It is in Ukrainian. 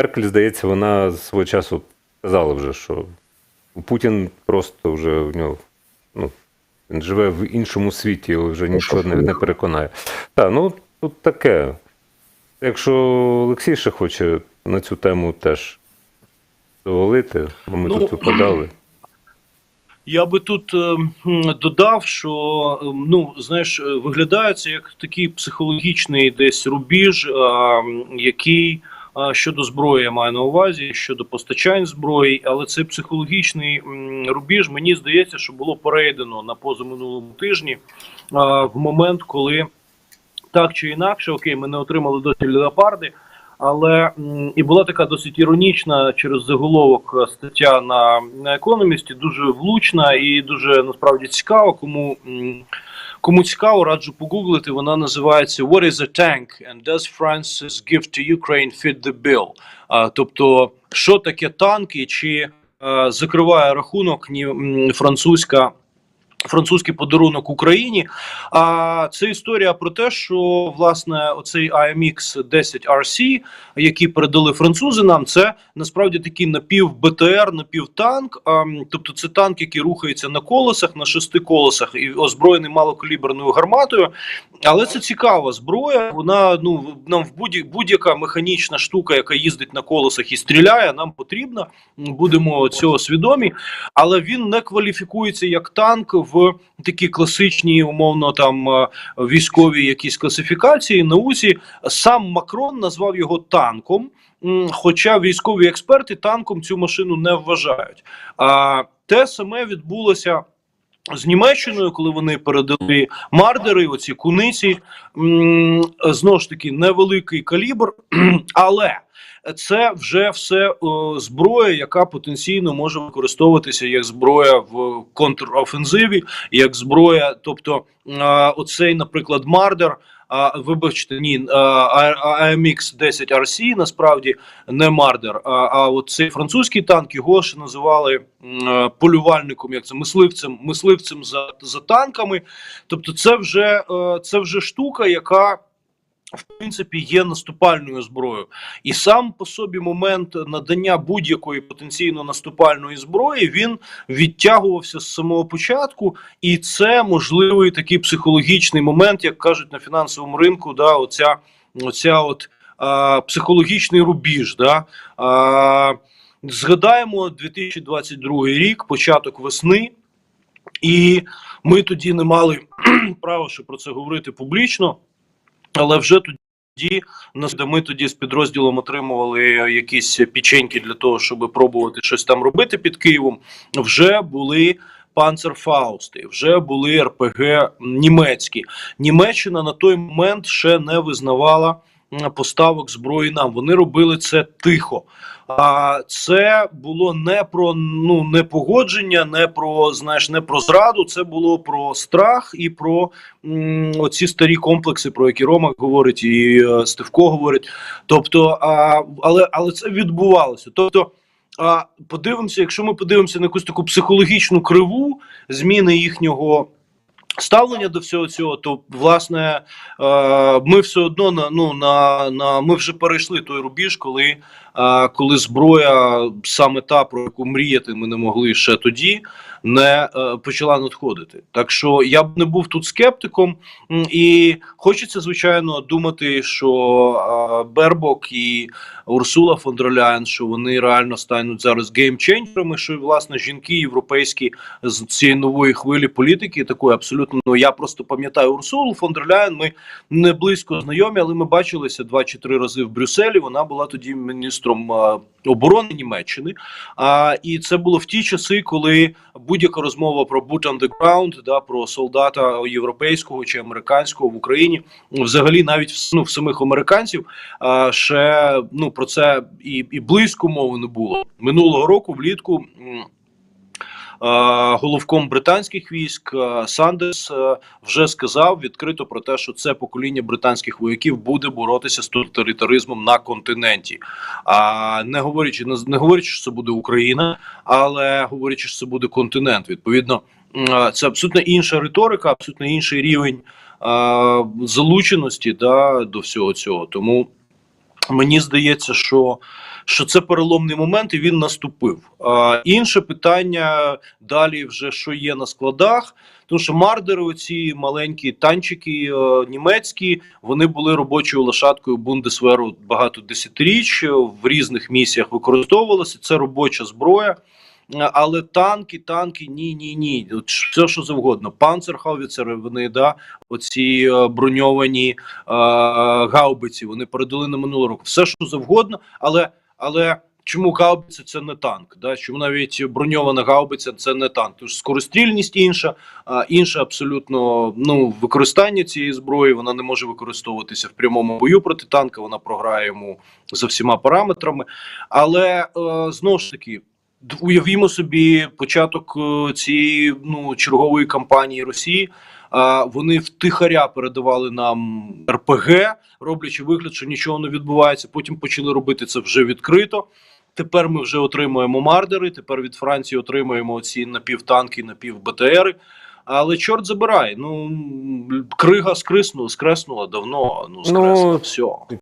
Меркель, здається, вона свого часу казала вже, що Путін просто вже в нього. Ну, він живе в іншому світі, його вже нічого не, не переконає. Так, ну тут таке. Якщо Олексій ще хоче на цю тему теж довалити, бо ми Ну, тут випадали. Я би тут е, додав, що е, ну знаєш, е, виглядає це як такий психологічний десь рубіж, е, який щодо зброї я маю на увазі, щодо постачань зброї, але цей психологічний рубіж мені здається, що було перейдено на позаминулому тижні в момент, коли так чи інакше, окей, ми не отримали досі леопарди. Але і була така досить іронічна через заголовок е, стаття на, на економісті, дуже влучна і дуже насправді цікава. Кому кому цікаво, раджу погуглити. Вона називається What is a tank and does France's gift to Ukraine fit the bill? А, тобто, що таке танки, чи а, закриває рахунок ні французька. Французький подарунок Україні. А це історія про те, що власне оцей AMX 10 RC, який передали французи нам, це насправді такий напів БТР, напівтанк. А, тобто це танк, який рухається на колесах, на шести колесах і озброєний малокаліберною гарматою. Але це цікава зброя. Вона ну нам в будь- будь-яка механічна штука, яка їздить на колесах і стріляє, нам потрібна. Будемо цього свідомі. Але він не кваліфікується як танк в такі класичні, умовно там е, військові якісь класифікації. Науці сам Макрон назвав його танком. Хоча військові експерти танком цю машину не вважають. А те саме відбулося з Німеччиною, коли вони передали мардери, оці куниці. Знову ж таки, невеликий калібр, але це вже все о, зброя, яка потенційно може використовуватися як зброя в контрофензиві, як зброя, тобто а, оцей, наприклад, мардер. А, вибачте, ні, а, а- AMX 10 RC насправді не мардер. А, а от цей французький танк його ще називали м, е, полювальником, як це мисливцем, мисливцем за, за танками. Тобто, це вже е, це вже штука, яка в принципі є наступальною зброєю, і сам по собі момент надання будь-якої потенційно наступальної зброї він відтягувався з самого початку, і це можливий такий психологічний момент, як кажуть на фінансовому ринку. Да, оця, оця от а, психологічний рубіж. Да, а, згадаємо 2022 рік, початок весни, і ми тоді не мали права ще про це говорити публічно. Але вже тоді ми тоді з підрозділом отримували якісь печеньки для того, щоб пробувати щось там робити під Києвом. Вже були панцерфаусти, вже були РПГ німецькі. Німеччина на той момент ще не визнавала поставок зброї нам. Вони робили це тихо. А це було не про ну не погодження, не про знаєш, не про зраду. Це було про страх і про м, оці старі комплекси, про які Рома говорить, і е, Стевко говорить. Тобто, а, але, але це відбувалося. Тобто, а, подивимося, якщо ми подивимося на якусь таку психологічну криву зміни їхнього. Ставлення до всього цього, то власне е, ми все одно на ну на, на ми вже перейшли той рубіж, коли, коли зброя, саме та про яку мріяти ми не могли ще тоді, не е, почала надходити. Так що я б не був тут скептиком, і хочеться звичайно думати, що Бербок і Урсула фон дер Ляєн, що вони реально стануть зараз геймченджерами, що власне жінки європейські з цієї нової хвилі політики, такої абсолютно ну я просто пам'ятаю Урсулу фон дер Ляєн, Ми не близько знайомі, але ми бачилися два чи три рази в Брюсселі. Вона була тоді міністром а, оборони Німеччини. А і це було в ті часи, коли будь-яка розмова про boot on the ground, да про солдата європейського чи американського в Україні, взагалі навіть в, ну, в самих американців, а, ще ну про це і, і близько мови не було минулого року. Влітку. Головком британських військ Сандерс е, вже сказав відкрито про те, що це покоління британських вояків буде боротися з тоталітаризмом на континенті. А не говорячи не говорячи, що це буде Україна, але говорячи, що це буде континент. Відповідно, це абсолютно інша риторика, абсолютно інший рівень залученості да, до всього цього. Тому Мені здається, що, що це переломний момент, і він наступив. А, інше питання далі, вже що є на складах. Тому що мардери, оці маленькі танчики е, німецькі, вони були робочою лошадкою Бундесверу багато десятиріч в різних місіях використовувалися. Це робоча зброя. Е, Але танки, танки, ні, ні, ні. Все, що завгодно. Панцерхауфіцери, вони да, оці е, броньовані е, гаубиці, вони передали на минулого року. Все, що завгодно, але, але чому гаубиця це не танк? Да? Чому навіть броньована гаубиця це не танк? Тож скорострільність інша, а інше абсолютно ну, використання цієї зброї, вона не може використовуватися в прямому бою проти танка, вона програє йому за всіма параметрами. Але е, знову ж таки. Уявімо собі початок е, цієї ну чергової кампанії Росії. А вони втихаря передавали нам РПГ, роблячи вигляд, що нічого не відбувається. Потім почали робити це вже відкрито. Тепер ми вже отримуємо мардери. Тепер від Франції отримуємо ці напівтанки, напівБТРи. Але чорт забирай. Ну крига скриснула, скреснула давно. Ну скресла, Ну, все.